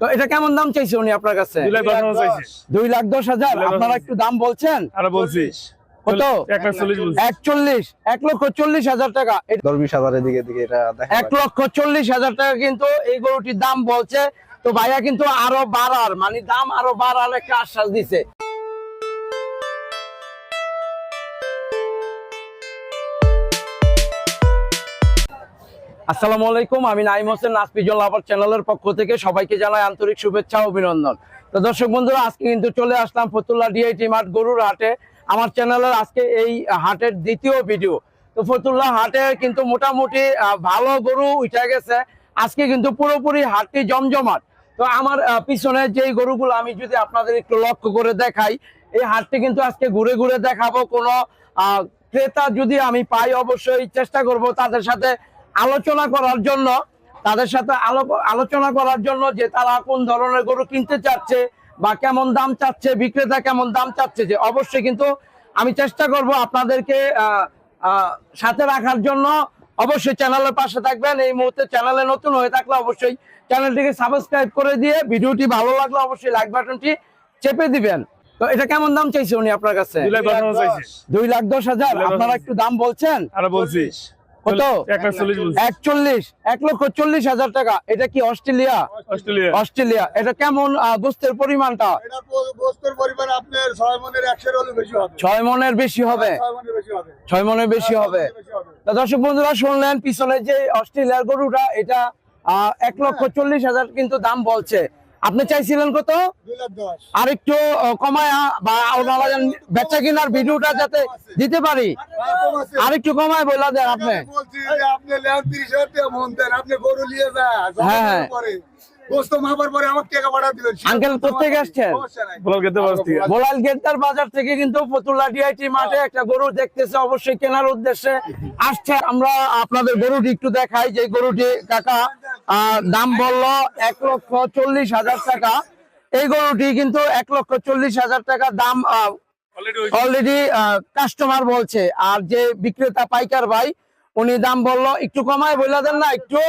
তো এটা কেমন দাম চাইছে উনি আপনার কাছে? দুই লাখ দশ হাজার। আপনারা একটু দাম বলছেন? কত? একচল্লিশ। এক লক্ষ চল্লিশ হাজার টাকা। এটা দশ বিশ হাজারের দিকে দিকে এক লক্ষ চল্লিশ হাজার টাকা কিন্তু এই গরুটির দাম বলছে। তো ভাইয়া কিন্তু আরও বাড়ার মানে দাম আরও বাড়ার একটা আশ্বাস দিছে। আসসালামু আলাইকুম, আমি নাইম হোসেন নাসপিজন লাভার চ্যানেলের পক্ষ থেকে সবাইকে জানাই আন্তরিক শুভেচ্ছা অভিনন্দন। তো দর্শক বন্ধুরা, আজকে কিন্তু চলে আসলাম ফতুল্লা ডিআইটি মাঠ গরুর হাটে। আমার চ্যানেলের আজকে এই হাটের দ্বিতীয় ভিডিও। তো ফতুল্লা হাটে কিন্তু মোটামুটি ভালো গরু উঠে গেছে। আজকে কিন্তু পুরোপুরি হাটটি জমজমাট। তো আমার পিছনে যেই গরুগুলো আমি যদি আপনাদের একটু লক্ষ্য করে দেখাই, এই হাটটি কিন্তু আজকে ঘুরে ঘুরে দেখাবো। কোনো ক্রেতা যদি আমি পাই, অবশ্যই চেষ্টা করব তাদের সাথে আলোচনা করার জন্য তাদের সাথে আলোচনা করার জন্য যে তারা কোন ধরনের গরু কিনতে চাচ্ছে বা কেমন দাম চাচ্ছে বিক্রেতা কেমন দাম চাচ্ছে যে অবশ্যই কিন্তু আমি চেষ্টা করব আপনাদেরকে সাথে রাখার জন্য। অবশ্যই চ্যানেলের পাশে থাকবেন। এই মুহূর্তে চ্যানেলে নতুন হয়ে থাকলে অবশ্যই চ্যানেলটিকে সাবস্ক্রাইব করে দিয়ে ভিডিওটি ভালো লাগলে অবশ্যই লাইক বাটনটি চেপে দিবেন। তো এটা কেমন দাম চাইছে উনি আপনার কাছে? দুই লাখ দশ হাজার। আপনারা একটু দাম বলছেন? আরও বলছি। কত? এক লাখ চল্লিশ বলছি। একচল্লিশ এক লক্ষ চল্লিশ হাজার টাকা। এটা কি অস্ট্রেলিয়া? অস্ট্রেলিয়া। অস্ট্রেলিয়া। এটা কেমন গোস্তের পরিমাণটা? এটা বো- বস্তুর পরিমাণ আপনার ছয় মনের বেশি হবে। ছয় মনের বেশি হবে? ছয় মনের বেশি হবে। ছয় মনের বেশি হবে। বেশি হবে। তা দর্শক বন্ধুরা শুনলেন পিছনে যে অস্ট্রেলিয়ার গরুটা এটা আহ, এক লক্ষ চল্লিশ হাজার কিন্তু দাম বলছে। আপনি চাইছিলেন কত? আর একটু কমায়া বা বেচা কিনার ভিডিওটা যাতে দিতে পারি। কম আর একটু কমায় বলা দেন আপনি। হ্যাঁ, হ্যাঁ। পরে গোস্ত মাপার পরে আমার টাকা পাঠা দিবেন। আঙ্কেল কোথেকে আসছেন? সমস্যা নাই। বলার খেতে পারছি। বোলাল গেন্দার বাজার থেকে কিন্তু ফতুল্লা ডিআইটি মাঠে একটা গরু দেখতেছে অবশ্যই কেনার উদ্দেশ্যে আসছে। আমরা আপনাদের গরুটি একটু দেখাই যে গরুটি কাকা দাম বলল এক লক্ষ চল্লিশ হাজার টাকা। এই গরুটি কিন্তু এক লক্ষ চল্লিশ হাজার টাকা দাম অলরেডি কাস্টমার বলছে। আর যে বিক্রেতা পাইকার ভাই উনি দাম বলল একটু কমায় বইলা দেন না একটু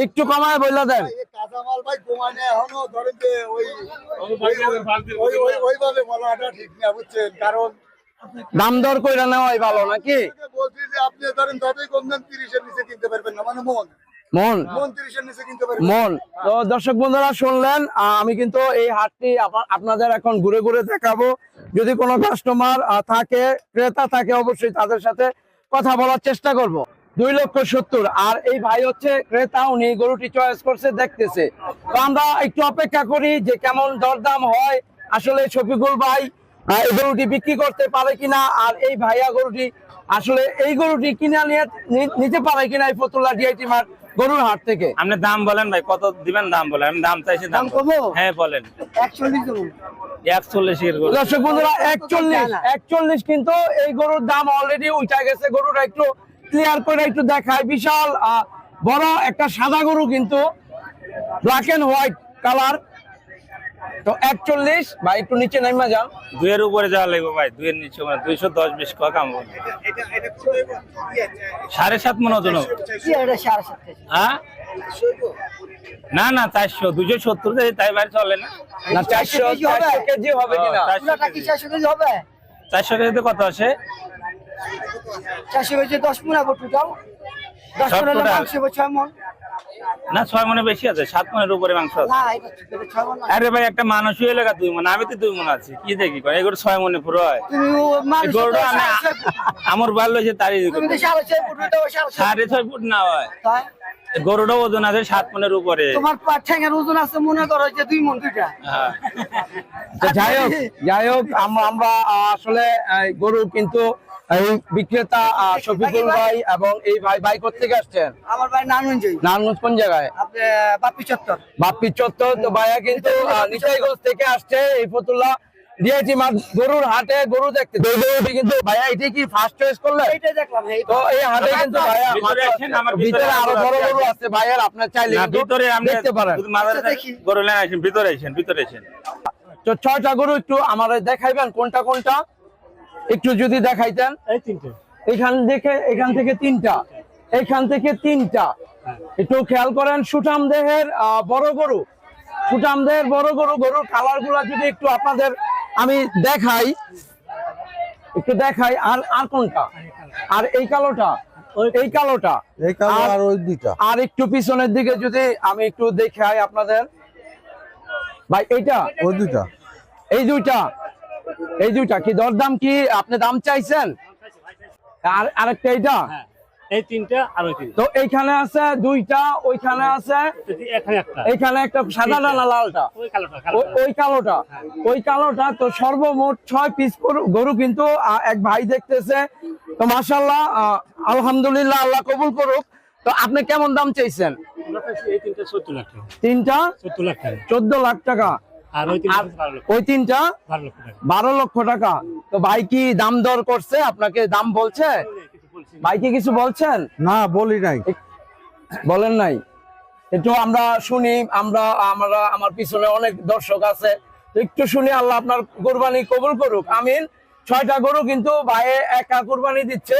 একটু কমায় বইলা দেন। কাঁচামাল ভাই কমানে এখনও ধরেন যে ওই ওই ওই ওইভাবে বলাটা ঠিক না বুঝছেন? কারণ দাম দর কইরা নেওয়াই ভালো নাকি? বলছি যে আপনি ধরেন যতই কম দেন তিরিশের নিচে কিনতে পারবেন না। মানে মন। মন। মন নিচে কিনতে পারবেন। মন। তো দর্শক বন্ধুরা শুনলেন আমি কিন্তু এই হাটটি আপনা- আপনাদের এখন ঘুরে ঘুরে দেখাবো। যদি কোনো কাস্টমার থাকে ক্রেতা থাকে অবশ্যই তাদের সাথে কথা বলার চেষ্টা করব। দুই লক্ষ সত্তর। আর এই ভাই হচ্ছে ক্রেতা উনি গরুটি চয়েস করছে দেখতেছে। তো আমরা একটু অপেক্ষা করি যে কেমন দরদাম হয়। আসলে শফিকুল ভাই এই গরুটি বিক্রি করতে পারে কিনা? আর এই ভাইয়া গরুটি আসলে এই গরুটি কিনা নিয়ে নিতে পারে কিনা এই ফতুল্লা ডিআইটি মাঠ গরুর হাট থেকে? আপনি দাম বলেন ভাই কত দিবেন দাম বলেন? আমি দাম চাইছি দাম। কমো? হ্যাঁ বলেন। একচল্লিশ এর গরু। দর্শক বন্ধুরা একচল্লিশ একচল্লিশ কিন্তু এই গরুর দাম অলরেডি উঠে গেছে। গরুটা একটু ক্লিয়ার করে একটু দেখায়। বিশাল বড় একটা সাদা গরু কিন্তু ব্ল্যাক এন্ড হোয়াইট কালার তো একচল্লিশ বা একটু নিচে নাইমা যান দুইয়ের উপরে যাওয়া লাগবে ভাই দুইয়ের নিচে মানে দুইশো দশ বিশ ক কাম সাড়ে সাত মন হবে। হ্যাঁ না? না চারশো দুশো সত্তর তাই বাড়ি চলে না? না চারশো কেজি হবে কিনা? চারশো কেজি। চারশো কেজিতে কত আসে? চারশো কেজি দশ মন টোটাল দশ মন? মাংস হবে ছয় মন। না ছয় মনে বেশি আছে সাত মনের উপরে মাংস আছে। মন না। আরে ভাই একটা মানুষই এলাকা দুই মন। আমি তো দুই মন আছি কি দেখি? এগুলো ছয় মনে পুরো হয়। তুমি ও এই মানুষ গরুটা আমি আমার ভালো হয়েছে তারই সাড়ে ছয় ফুট না হয়। গরুটা ওজন আছে সাত মনের উপরে। তোমার পা- ঠ্যাঙের ওজন আছে মনে করো যে দুই মন দুইটা। হ্যাঁ। যাই হোক যাই হোক আমরা আসলে গরু কিন্তু এই বিক্রেতা শফিকুল ভাই এবং এই ভাই ভাই কোথেকে আসছেন? আমার ভাই নারায়ণগঞ্জ কোন জায়গায়? আপনি বাপি চত্বর। বাপ্পি চত্বর। তো ভাইয়া কিন্তু আহ, নিতাইগঞ্জ থেকে আসছে এই ফতুল্লা। ডিআইটি মাঠ গরুর হাটে গরু দেখতে। গরুটি কিন্তু ভাইয়া এটি কি ফার্স্ট চয়েস করলেন? এইটাই দেখলাম এই তো এই হাটে কিন্তু ভাইয়া ভিতরে ভিতরে ভিতরে আরও আরও বড় গরু আছে ভাইয়ার আপনার চাইলে ভিতরে দেখতে পারেন। শুধু মাথায় দেখি। গরু ভিতরে আসেন ভিতরে আসেন। তো ছয়টা গরু একটু আমার দেখাইবেন কোনটা কোনটা? একটু যদি দেখাইতেন। এখান থেকে এখান থেকে তিনটা। এখান থেকে তিনটা। একটু খেয়াল করেন সুঠাম দেহের বড় গরু। সুটামদের বড় গরু গরুর কালারগুলা যদি একটু আপনাদের আমি দেখাই একটু দেখাই আর আর কোনটা? আর এই কালোটা? এই কালোটা? আর- আর ওই দুইটা। আর একটু পিছনের দিকে যদি আমি একটু দেখাই আপনাদের। ভাই এইটা? ওই দুইটা। এই দুইটা? এই দুইটা কি দরদাম কি আপনি দাম চাইছেন? আর আরেকটা এইটা? এই তিনটা আর ওই তো এইখানে আছে দুইটা ওইখানে আছে এখানে একটা। এইখানে একটা লালটা? ওই কালোটা ওই- ওই কালোটা তো সর্বমোট ছয় পিস গরু কিন্তু এক ভাই দেখতেছে। তো মাসাল্লাহ আলহামদুলিল্লাহ আল্লাহ কবুল করুক। তো আপনি কেমন দাম চাইছেন? তিনটা লাখ টাকা। চোদ্দ লাখ টাকা। আর ওই তিনটা লক্ষ বারো লক্ষ টাকা। তো ভাই কি দাম দর করছে? আপনাকে দাম বলছে? ভাই কি কিছু বলছেন? না বলি নাই। বলেন নাই। একটু আমরা শুনি আমরা আমরা আমার পিছনে অনেক দর্শক আছে। একটু শুনি আল্লাহ আপনার কোরবানি কবুল করুক। আমিন। ছয়টা গরু কিন্তু ভাইয়ে একা কোরবানি দিচ্ছে।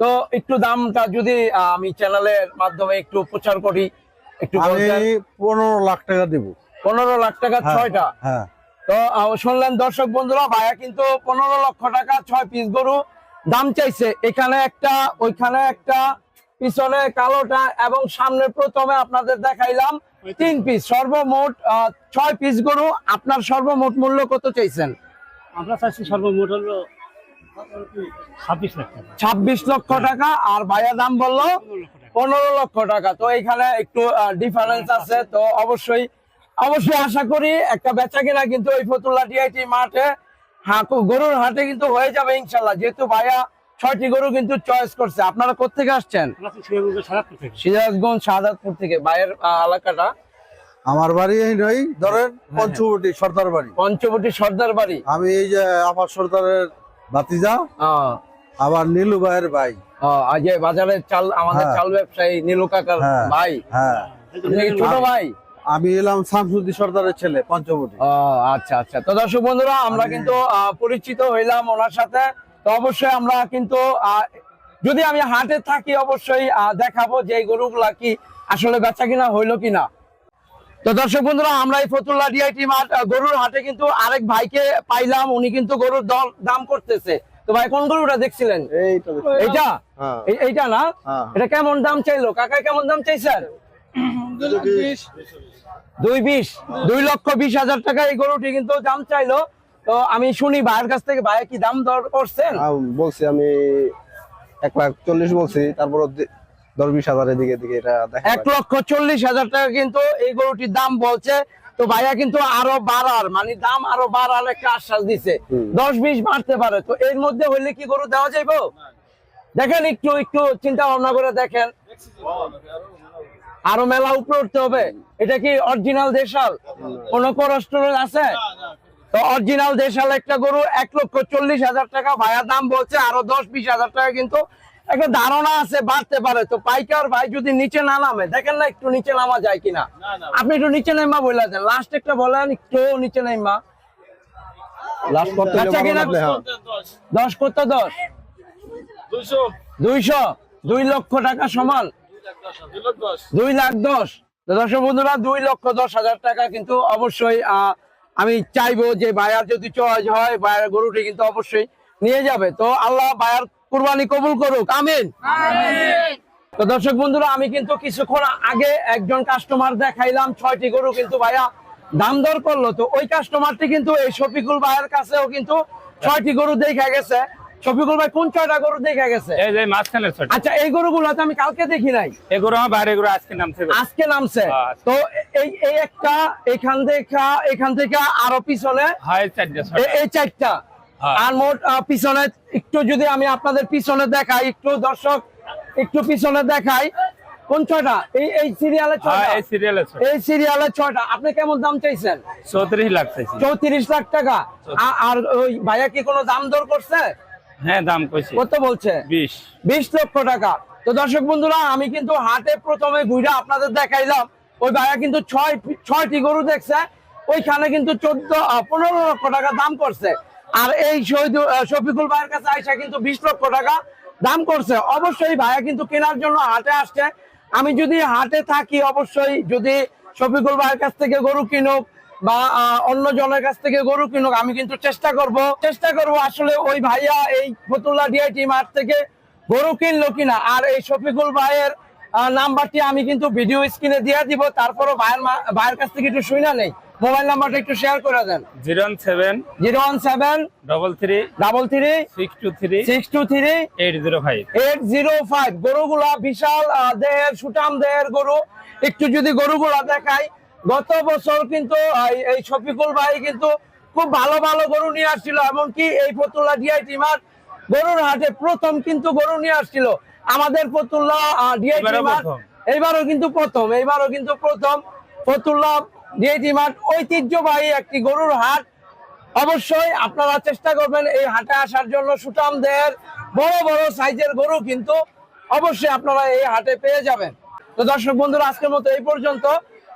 তো একটু দামটা যদি আমি চ্যানেলের মাধ্যমে একটু প্রচার করি একটু পনেরো লাখ টাকা দেবো। পনেরো লাখ টাকা হ্যাঁ, ছয়টা। হ্যাঁ। তো শুনলেন দর্শক বন্ধুরা ভাইয়া কিন্তু পনেরো লক্ষ টাকা ছয় পিস গরু দাম চাইছে। এখানে একটা ওইখানে একটা পিছনে কালোটা এবং সামনে প্রথমে আপনাদের দেখাইলাম তিন পিস সর্বমোট ছয় পিস গরু আপনার সর্বমোট মূল্য কত চাইছেন? আমরা চাইছি সর্বমোট হলো ছাব্বিশ লক্ষ টাকা আর ভাইয়া দাম বলল পনেরো লক্ষ টাকা। তো এখানে একটু ডিফারেন্স আছে। তো অবশ্যই অবশ্যই আশা করি একটা বেচা কিনা কিন্তু ওই ফতুল্লা ডিআইটি মাঠে হাঁকু গরুর হাটে কিন্তু হয়ে যাবে ইনশাল্লাহ। যেহেতু ভাইয়া ছয়টি গরু কিন্তু চয়েস করছে। আপনারা কোথেকে আসছেন? আমরা সিরাজগঞ্জ শাহাদাতপুর থেকে। ভাইয়ের এলাকাটা? আমার বাড়ি এই নই ধরেন পঞ্চবটি সর্দার বাড়ি। পঞ্চবটি সর্দার বাড়ি। আমি এই যে আপার সর্দারের ভাতিজা আবার নীলু ভাইয়ের ভাই। আজ বাজারের চাল আমাদের হ্যাঁ। চাল ব্যবসায়ী নীলু কাকার হ্যাঁ। ভাই। হ্যাঁ। ছোট ভাই? আমি এলাম শামসুদ্দি সর্দারের ছেলে পঞ্চবটি। ও আচ্ছা আচ্ছা। তো দর্শক বন্ধুরা আমরা কিন্তু আহ, পরিচিত হইলাম ওনার সাথে। তো অবশ্যই আমরা কিন্তু আহ, যদি আমি হাটে থাকি অবশ্যই দেখাবো যে এই গরুগুলা কি আসলে বেচা কিনা হইল কিনা। তো দর্শক বন্ধুরা আমরা এই ফতুল্লা ডিআইটি মাঠ গরুর হাটে কিন্তু আরেক ভাইকে পাইলাম। উনি কিন্তু গরুর দর দাম করতেছে। তো ভাই কোন গরুটা দেখছিলেন? এইটা এইটা? হ্যাঁ। এইটা না? হ্যাঁ। এটা কেমন দাম চাইলো? কাকা কেমন দাম চাইছেন? দুই বিশ দুই লক্ষ বিশ হাজার টাকা এই গরুটি কিন্তু দাম চাইলো। তো আমি শুনি ভাইয়ের কাছ থেকে ভাই কি দাম দর করছেন? বলছি আমি এক লাখ চল্লিশ বলছি তারপর দশ বিশ হাজারের দিকে দিকে এটা এক লক্ষ চল্লিশ হাজার টাকা কিন্তু এই গরুটির দাম বলছে। তো ভাইয়া কিন্তু আরও বাড়ার মানে দাম আরও বাড়ার একটা আশ্বাস দিছে। দশ বিশ বাড়তে পারে তো এর মধ্যে হইলে কি গরু দেওয়া যাইবো? দেখেন একটু একটু চিন্তা ভাবনা করে দেখেন। আরও মেলা উপরে উঠতে হবে। এটা কি অরিজিনাল দেশাল? কোন কোলেস্টেরল আছে? তো অরিজিনাল দেশাল একটা গরু এক লক্ষ চল্লিশ হাজার টাকা। ভাইয়া দাম বলছে আরও দশ বিশ হাজার টাকা কিন্তু একটা ধারণা আছে বাড়তে পারে। তো পাইকার ভাই যদি নিচে না নামে দেখেন না একটু নিচে নামা যায় কিনা? আপনি একটু নিচে নেমা বলে দেন। লাস্ট একটা বলেন একটু নিচে নেমা। করতে আচ্ছা কিনা। দশ কত দশ? দুইশো? দুই লক্ষ টাকা সমান। দুই লাখ দশ। দর্শক বন্ধুরা দুই লক্ষ দশ হাজার টাকা কিন্তু অবশ্যই আমি চাইব যে বায়ার যদি চয়েস হয় বায়ার গরুটি কিন্তু অবশ্যই নিয়ে যাবে। তো আল্লাহ বায়ার কুরবানি কবুল করুক। আমিন। তো দর্শক বন্ধুরা আমি কিন্তু কিছুক্ষণ আগে একজন কাস্টমার দেখাইলাম ছয়টি গরু কিন্তু ভাইয়া দাম দর করল। তো ওই কাস্টমারটি কিন্তু এই শফিকুল ভাইয়ের কাছেও কিন্তু ছয়টি গরু দেখা গেছে। শফিকুল ভাই কোন ছয়টা গরু দেখা গেছে? এই যে মাঝখানের ছোট আচ্ছা এই গরুগুলো তো আমি কালকে দেখি নাই। এগুলো আমার বাইরে এগুলো আজকে নামছে। আজকে নামছে। আচ্ছা। তো এই এই একটা এখান থেকে এখান থেকে আরও পিছনে হয় চারটে এই চারটা। হ্যাঁ। আর মোট পিছনে একটু যদি আমি আপনাদের পিছনে দেখাই একটু দর্শক একটু পিছনে দেখাই কোন ছয়টা? এই এই সিরিয়ালে হ্যাঁ ছয়টা? এই সিরিয়ালের ছোট এই সিরিয়ালে ছয়টা। আপনি কেমন দাম চাইছেন? চৌত্রিশ লাখ চাইছি। চৌত্রিশ লাখ টাকা। আর ওই ভাইয়া কি কোনো দাম দর করছে? হ্যাঁ দাম কইছি। কত বলছে? বিশ। বিশ লক্ষ টাকা। তো দর্শক বন্ধুরা আমি কিন্তু হাটে প্রথমে ঘুরে আপনাদের দেখাইলাম। ওই ভাইয়া কিন্তু ছয় ছয়টি গরু দেখছে। ওইখানে কিন্তু চোদ্দ পনেরো লক্ষ টাকা দাম করছে। আর এই শহীদ শফিকুল ভাইয়ের কাছে আইসা কিন্তু বিশ লক্ষ টাকা দাম করছে। অবশ্যই ভাইয়া কিন্তু কেনার জন্য হাটে আসছে। আমি যদি হাটে থাকি অবশ্যই যদি শফিকুল ভাইয়ের কাছ থেকে গরু কিনুক বা অন্য জনের কাছ থেকে গরু কিনুক আমি কিন্তু চেষ্টা করব। চেষ্টা করব আসলে ওই ভাইয়া এই ফতুল্লা ডিআইটি মাঠ থেকে গরু কিনলো কিনা। আর এই শফিকুল ভাইয়ের নাম্বারটি আমি কিন্তু ভিডিও স্ক্রিনে দিয়ে দিব তারপরও ভাইয়ের ভাইয়ের কাছ থেকে একটু শুনে নেই। মোবাইল নাম্বারটা একটু শেয়ার করে দেন। Zero one seven zero one seven double three double three six two three six two three eight zero five eight zero five গরুগুলা বিশাল দেহের সুটাম দেহের গরু। একটু যদি গরুগুলা দেখাই গত বছর কিন্তু এই শফিকুল ভাই কিন্তু খুব ভালো ভালো গরু নিয়ে আসছিল এমনকি এই ফতুল্লা ডিআইটি মাঠ গরুর হাটে প্রথম কিন্তু গরু নিয়ে আসছিল। আমাদের ফতুল্লা মাঠ প্রথম। এইবারও কিন্তু প্রথম এইবারও কিন্তু প্রথম ফতুল্লা ডিআইটি মাঠ ঐতিহ্যবাহী একটি গরুর হাট। অবশ্যই আপনারা চেষ্টা করবেন এই হাটে আসার জন্য। সুটাম দেহের বড় বড় সাইজের গরু কিন্তু অবশ্যই আপনারা এই হাটে পেয়ে যাবেন। তো দর্শক বন্ধুরা আজকের মতো এই পর্যন্ত।